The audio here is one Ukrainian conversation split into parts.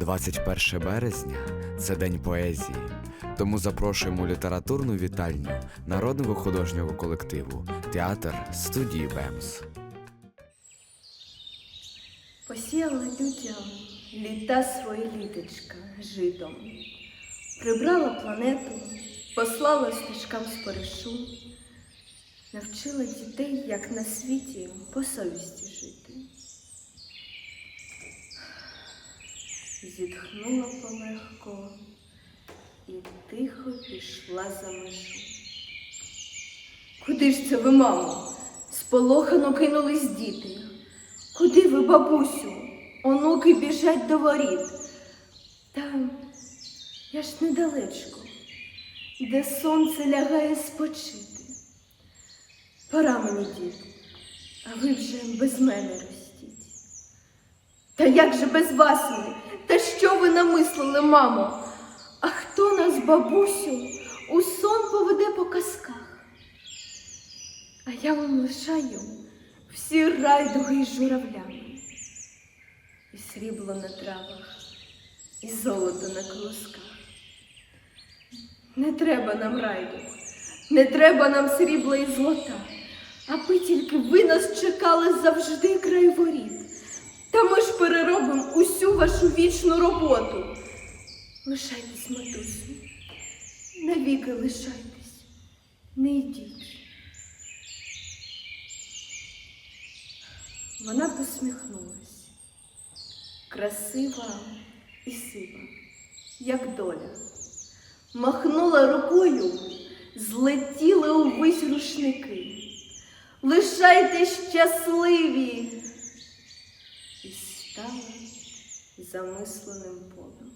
21 березня це день поезії. Тому запрошуємо літературну вітальню народного художнього колективу Театр студії Бемс. Посіяла людям літа своє літочка житом, прибрала планету, послала стежкам споришу, навчила дітей, як на світі по совісті жити. Зітхнула полегко і тихо пішла за межу. Куди ж це ви, мамо? Сполохано кинулись діти. Куди ви, бабусю? Онуки біжать до воріт. Та я ж недалечко, де сонце лягає спочити. Пора мені, дід, а ви вже без мене. Та як же без вас ми? Та що ви намислили, мамо? А хто нас, бабусю, у сон поведе по казках? А я вам лишаю всі райдуги із журавлями, і срібло на травах, і золото на колосках. Не треба нам райдуг, не треба нам срібла і злота, аби тільки ви нас чекали завжди край воріт. Та ми ж переробимо усю вашу вічну роботу. Лишайтесь, матусю, навіки лишайтесь, не йдіть. Вона посміхнулась, красива і сива, як доля. Махнула рукою, злетіли увесь рушники. Лишайтесь щасливі. І замисленим полем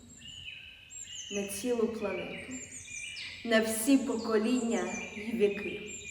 на цілу планету, на всі покоління й віки.